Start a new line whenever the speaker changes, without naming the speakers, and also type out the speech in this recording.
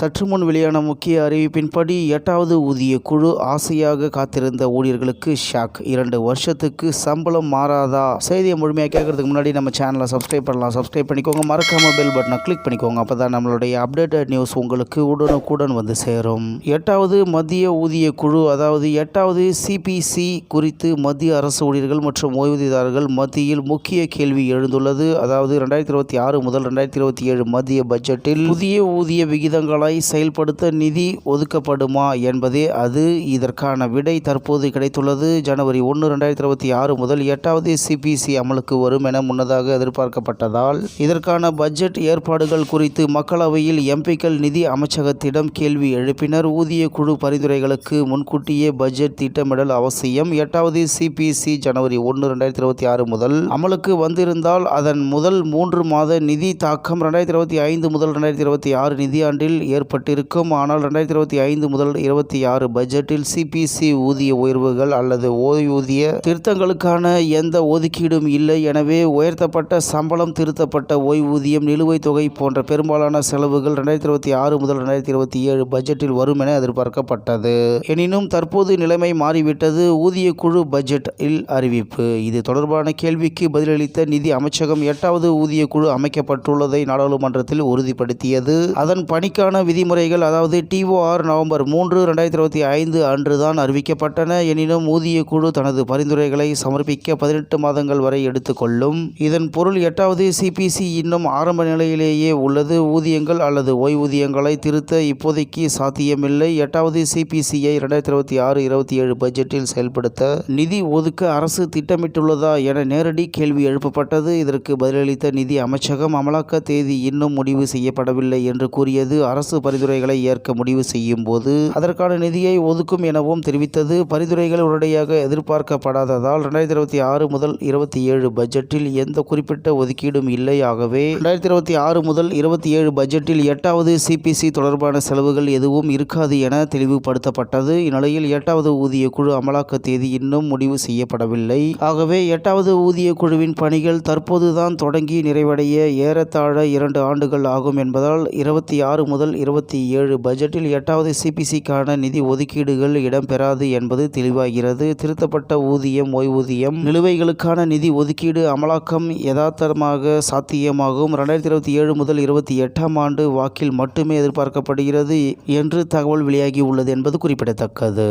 சற்று முன் வெளியான முக்கிய அறிவிப்பின்படி எட்டாவது ஊதிய குழு ஆசையாக காத்திருந்த ஊழியர்களுக்கு ஷாக். இரண்டு வருஷத்துக்கு சம்பளம் மாறாதா? செய்தியை முழுமையாக கேட்கறதுக்கு முன்னாடி நம்ம சேனலை சப்ஸ்கிரைப் பண்ணலாம். சப்ஸ்கிரைப் பண்ணிக்கோங்க. மறக்காம பெல் பட்டனை கிளிக் பண்ணிக்கோங்க. அப்போ தான் நம்மளுடைய அப்டேட்டட் நியூஸ் உங்களுக்கு உடனுக்குடன் வந்து சேரும். எட்டாவது மத்திய ஊதிய குழு அதாவது எட்டாவது சிபிசி குறித்து மத்திய அரசு ஊழியர்கள் மற்றும் ஓய்வூதியதாரர்கள் மத்தியில் முக்கிய கேள்வி எழுந்துள்ளது. அதாவது ரெண்டாயிரத்தி இருபத்தி ஆறு முதல் ரெண்டாயிரத்தி இருபத்தி ஏழு மத்திய பட்ஜெட்டில் புதிய ஊதிய விகிதங்களை செயல்படுத்த நிதி ஒதுக்கப்படுமா என்பதே அது. இதற்கான விடை தற்போது கிடைத்துள்ளது. ஜனவரி ஒன்று ரெண்டாயிரத்தி இருபத்தி ஆறு முதல் எட்டாவது சிபிசி அமலுக்கு வரும் என முன்னதாக எதிர்பார்க்கப்பட்டதால் இதற்கான பட்ஜெட் ஏற்பாடுகள் குறித்து மக்களவையில் எம்பிக்கள் நிதி அமைச்சகத்திடம் கேள்வி எழுப்பினர். ஊதிய குழு பரிந்துரைகளுக்கு முன்கூட்டியே பட்ஜெட் திட்டமிடல் அவசியம். எட்டாவது சிபிசி ஜனவரி ஒன்று ரெண்டாயிரத்தி இருபத்தி ஆறு முதல் அமலுக்கு வந்திருந்தால் அதன் முதல் மூன்று மாத நிதி தாக்கம் ரெண்டாயிரத்தி இருபத்தி ஐந்து முதல் ரெண்டாயிரத்தி இருபத்தி ஆறு நிதியாண்டில் ஏற்பட்டிருக்கும். ஆனால் ரெண்டாயிரத்தி இருபத்தி ஐந்து முதல் இருபத்தி ஆறு பட்ஜெட்டில் சிபிசி ஊதிய உயர்வுகள் அல்லது ஓய்வூதிய திருத்தங்களுக்கான எந்த ஒதுக்கீடும் இல்லை. எனவே உயர்த்தப்பட்ட சம்பளம் திருத்தப்பட்ட ஓய்வூதியம் நிலுவைத் தொகை போன்ற பெரும்பாலான செலவுகள் ரெண்டாயிரத்தி இருபத்தி ஆறு முதல் ரெண்டாயிரத்தி இருபத்தி ஏழு பட்ஜெட்டில் வரும் என எதிர்பார்க்கப்பட்டது. எனினும் தற்போது நிலைமை மாறிவிட்டது. ஊதிய குழு பட்ஜெட்டில் அறிவிப்பு. இது தொடர்பான கேள்விக்கு பதிலளித்த நிதி அமைச்சகம் எட்டாவது ஊதிய குழு அமைக்கப்பட்டுள்ளதை நாடாளுமன்றத்தில் உறுதிப்படுத்தியது. அதன் பணிக்கான விதிமுறைகள் அதாவது டிஓஆர் நவம்பர் மூன்று ரெண்டாயிரத்தி இருபத்தி ஐந்து அன்றுதான் அறிவிக்கப்பட்டன. எனினும் ஊதிய குழு தனது பரிந்துரைகளை சமர்ப்பிக்க பதினெட்டு மாதங்கள் வரை எடுத்துக்கொள்ளும். இதன் பொருள் எட்டாவது சிபிசி இன்னும் ஆரம்ப நிலையிலேயே உள்ளது. ஊதியங்கள் அல்லது ஓய்வூதியங்களை திருத்த இப்போதைக்கு சாத்தியமில்லை. எட்டாவது சிபிசியை ரெண்டாயிரத்தி இருபத்தி ஆறு இருபத்தி ஏழு பட்ஜெட்டில் செயல்படுத்த நிதி ஒதுக்க அரசு திட்டமிட்டுள்ளதா என நேரடி கேள்வி எழுப்பப்பட்டது. இதற்கு பதிலளித்த நிதி அமைச்சகம் அமலாக்க தேதி இன்னும் முடிவு செய்யப்படவில்லை என்று கூறியது. அரசு பரிந்துரைகளை ஏற்க முடிவு செய்யும் போது அதற்கான நிதியை ஒதுக்கும் எனவும் தெரிவித்தது. பரிந்துரைகள் உடனடியாக எதிர்பார்க்கப்படாததால் ரெண்டாயிரத்தி இருபத்தி ஆறு முதல் இருபத்தி ஏழு பட்ஜெட்டில் எந்த குறிப்பிட்ட ஒதுக்கீடும் இல்லை. ஆகவே இரண்டாயிரத்தி இருபத்தி ஆறு முதல் இருபத்தி ஏழு பட்ஜெட்டில் எட்டாவது சிபிசி தொடர்பான செலவுகள் எதுவும் இருக்காது என தெளிவுபடுத்தப்பட்டது. இந்நிலையில் எட்டாவது ஊதிய குழு அமலாக்க தேதி இன்னும் முடிவு செய்யப்படவில்லை. ஆகவே எட்டாவது ஊதிய குழுவின் பணிகள் தற்போதுதான் தொடங்கி நிறைவடைய ஏறத்தாழ இரண்டு ஆண்டுகள் ஆகும் என்பதால் இருபத்தி ஆறு முதல் இருபத்தி ஏழு பட்ஜெட்டில் எட்டாவது சிபிசிக்கான நிதி ஒதுக்கீடுகள் இடம்பெறாது என்பது தெளிவாகிறது. திருத்தப்பட்ட ஊதியம் ஓய்வூதியம் நிலுவைகளுக்கான நிதி ஒதுக்கீடு அமலாக்கம் யதார்த்தமாக சாத்தியமாகும். ரெண்டாயிரத்தி இருபத்தி ஏழு முதல் இருபத்தி எட்டாம் ஆண்டு வாக்கில் மட்டுமே எதிர்பார்க்கப்படுகிறது என்று தகவல் வெளியாகி உள்ளது என்பது குறிப்பிடத்தக்கது.